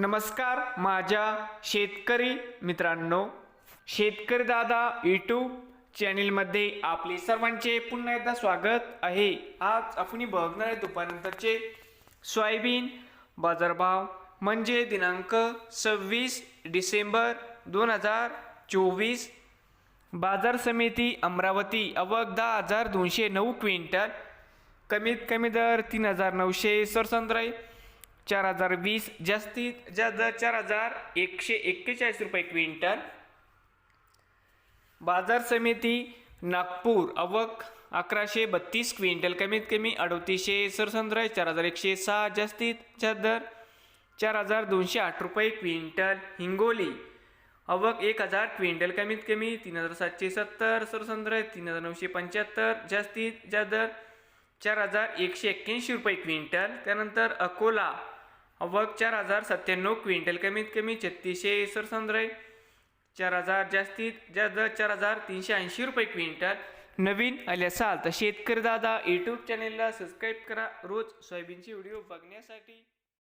नमस्कार माझ्या शेतकरी मित्रांनो शेतकरी दादा यूट्यूब चॅनेलमध्ये आपले सर्वांचे पुन्हा एकदा स्वागत आहे. आज आपण बघणार आहे दुपारनंतरचे सोयाबीन बाजारभाव म्हणजे दिनांक सव्वीस डिसेंबर दोन हजार चोवीस. बाजार समिती अमरावती अवघ दहा हजार दोनशे नऊ क्विंटल कमीत कमी दर तीन हजार नऊशे सरसंद्राई चार हजार वीस जास्तीत जास्त दर चार हजार एकशे एक्केचाळीस रुपये क्विंटल. बाजार समिती नागपूर अवक अकराशे बत्तीस क्विंटल कमीत कमी अडतीसशे सरसंद्राई चार हजार एकशे सहा जास्तीत जास्त दर चार हजार दोनशे आठ रुपये क्विंटल. हिंगोली अवक एक हजार क्विंटल कमीत कमी तीन हजार सातशे सत्तर सरसंद्राई तीन हजार नऊशे पंच्याहत्तर जास्तीत जास्त दर चार हजार एकशे एक्क्याऐंशी रुपये क्विंटल. त्यानंतर अकोला अवघ चार हजार सत्त्याण्णव क्विंटल कमीत कमी छत्तीसशे सरसंद्राई चार हजार जास्तीत जास्त चार हजार तीनशे ऐंशी रुपये क्विंटल. नवीन आले असाल तर शेतकरी दादा यूट्यूब चॅनेलला सबस्क्राईब करा. रोज सोयाबीनचे व्हिडिओ बघण्यासाठी.